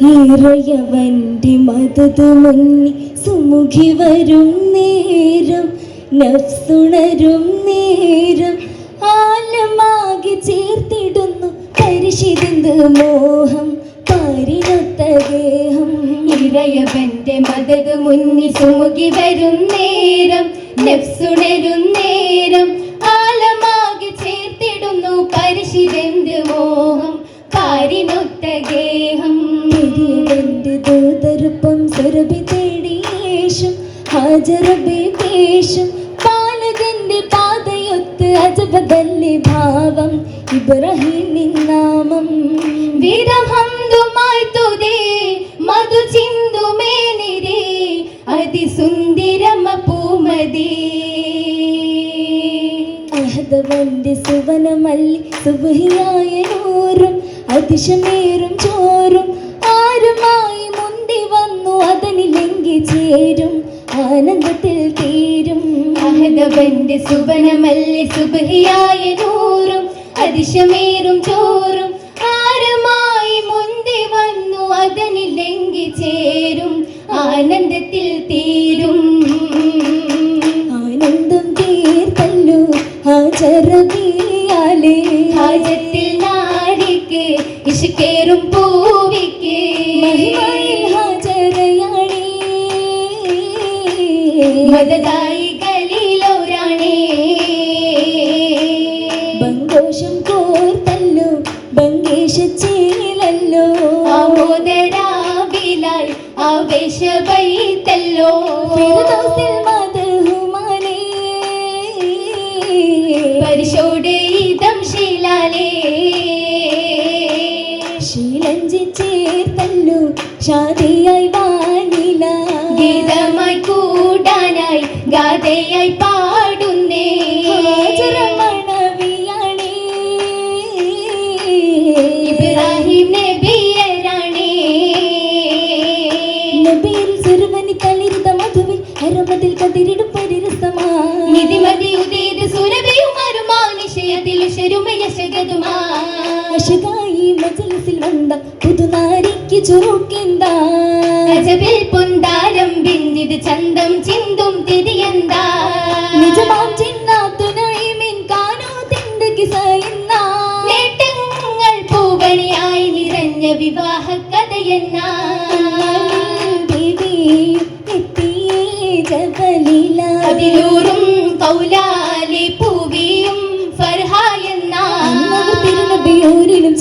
ഇറയവന്റെ മതത് മുന്നി സുമുഖി വരും നേരം നഫ്സുണരും നേരം ആലമാകി ചേർത്തിടുന്നു പരിശിതിന്ത് മോഹം പാരിനൊത്ത ഗേഹം ഇറയവന്റെ മതത് മുന്നി സുമുഖി വരും നേരം നഫ്സുണരും നേരം മാധവന്റെ സുവനമല്ലി സുബിയായ നൂറും അതിശമേറും ചോറും ആരുമായി മുന്തി വന്നു അതനിലെങ്കി ചേരും ആനന്ദത്തിൽ തീരും. മാധവന്റെ സുവനമല്ലി സുബിയായ നൂറും അതിശമേറും ചോറും ആരുമായി മുന്തി വന്നു അതനിലെങ്കി ചേരും ആനന്ദത്തിൽ തീരും ചെറുതീയാലേ. ഹാജത്തിൽ നാരിക്ക് ഇഷ്കേറും പൂവിക്ക് മഹിമയിൽ ഹാജരയാണേ. സാക്ഷിയായി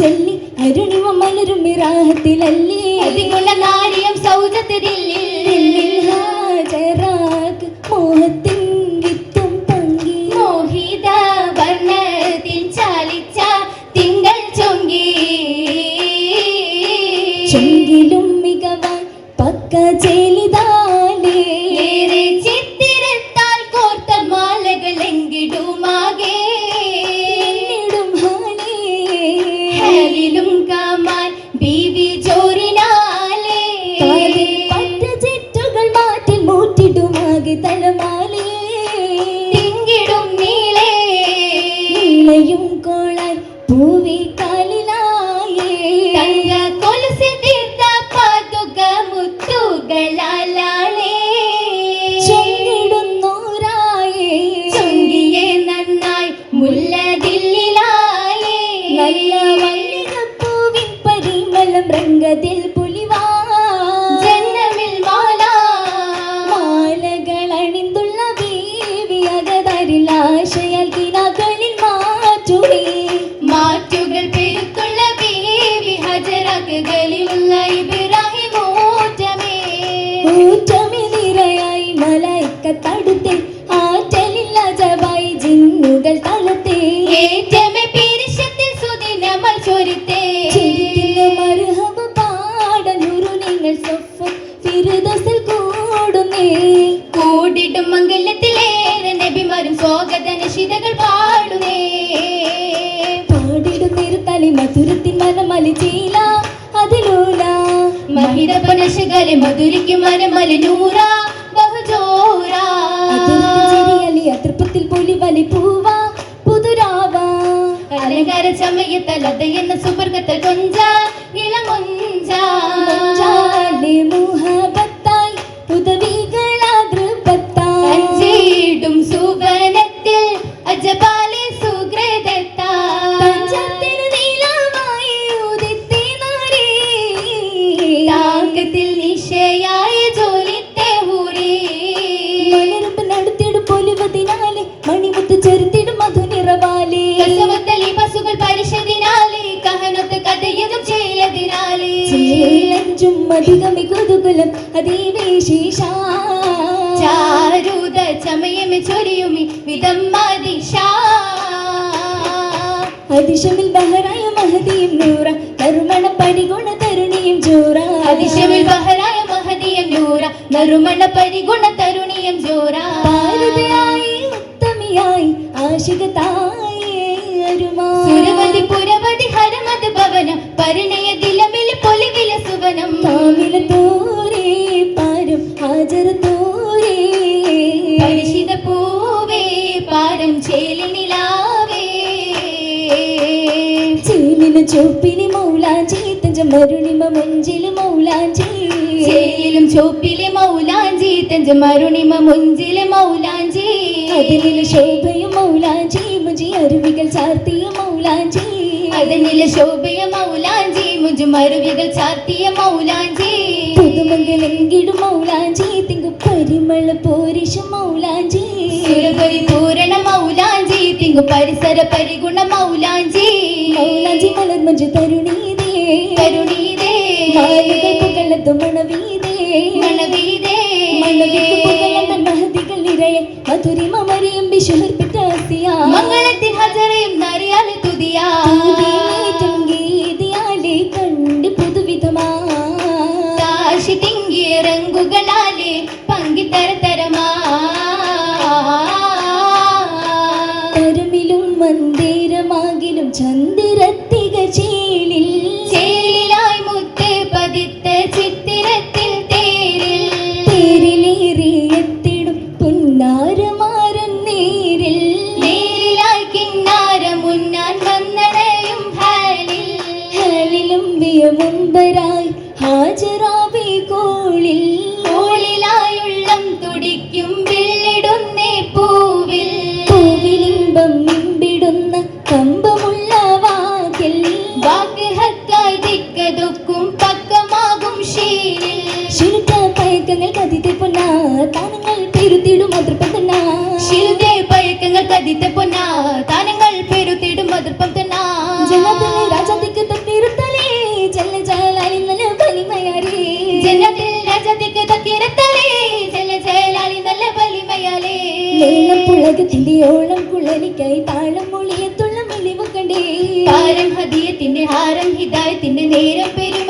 ചൊല്ലി അരുണിമ മലരും വിറാഹത്തിലല്ലേ അതിനുള്ള കാര്യം സൗജത്തിലില്ലേ que la പനശകാലെ മധുരിക്കും മനമല നൂറ ബഹുജോറ അതൃപ്പത്തിൽ പോലി വലി പൂവ പുതുരാവ. കലകാര ചമയത്ത ലത എന്ന സുവർഗത്തെ കൊഞ്ച ഇളമൊഞ്ച മുഹ ചേലഞ്ചും അധികമി കുതുകുലം അതീവേശേഷ ചാരുത ചമയമി ചൊരിയുമി വിധമ്മദിശ അതിശമിൽ ബഹറായ മഹതിയും നൂറ നറുമണ പരിഗുണ തരുണിയും ജോറ. അതിശമിൽ ബഹരായ മഹദിയം നൂറ നറുമണ പരിഗുണ തരുണിയും ജോറ. ഭാരതയായി ഉത്തമിയായി ആശികതായി അരുമാ. സുരവതി പുരവതി ഹരമത് ഭവന പരിണയ ചോപ്പിന് മൗലാഞ്ചി തഞ്ച മരുണിമ മഞ്ചിൽ മൗലാഞ്ചി. ചേയിലും ചോപ്പിലെ മൗലാഞ്ചി തഞ്ച മരുണിമ മുഞ്ചിലെ മൗലാഞ്ചി. അതിലെ ശോഭയും മൗലാഞ്ചി മുജി അരുവികൾ ചാർത്തിയ മൗലാഞ്ചി. അതിലെ ശോഭയ മൗലാഞ്ചി മുജി മരുവികൾ ചാർത്തിയ മൗലാഞ്ചി. പുതുമംഗലെങ്കിടും മൗലാഞ്ചി തിങ്കു പരിമള പോരിഷ മൗലാഞ്ചി. സുരപരി പൂരണ പരിസര പരിഗുണ മൗലാഞ്ചി. മൗലാഞ്ചി മലർ തരുണീതേ. തരുണീതേ. പുകളത്തു ശിലുതേ പഴക്കങ്ങൾ കതിത്ത പൊന്നാ. താനങ്ങൾ പെരുത്തിടും മതിർപ്പം തന്നാ. രാജാതിക്ക് തത്തിരുത്തലേ നല്ല ജനത്തിൽ രാജാതിക്ക് നല്ല പുളകത്തിന്റെ ഓളം താളം മൊളിയത്തുള്ള മിളിവ് കണ്ടേ. താരം ഹദിയത്തിന്റെ ഹാരം ഹിതായത്തിന്റെ നേരം പെരുമയുള്ള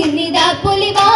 ఇది దాపులివా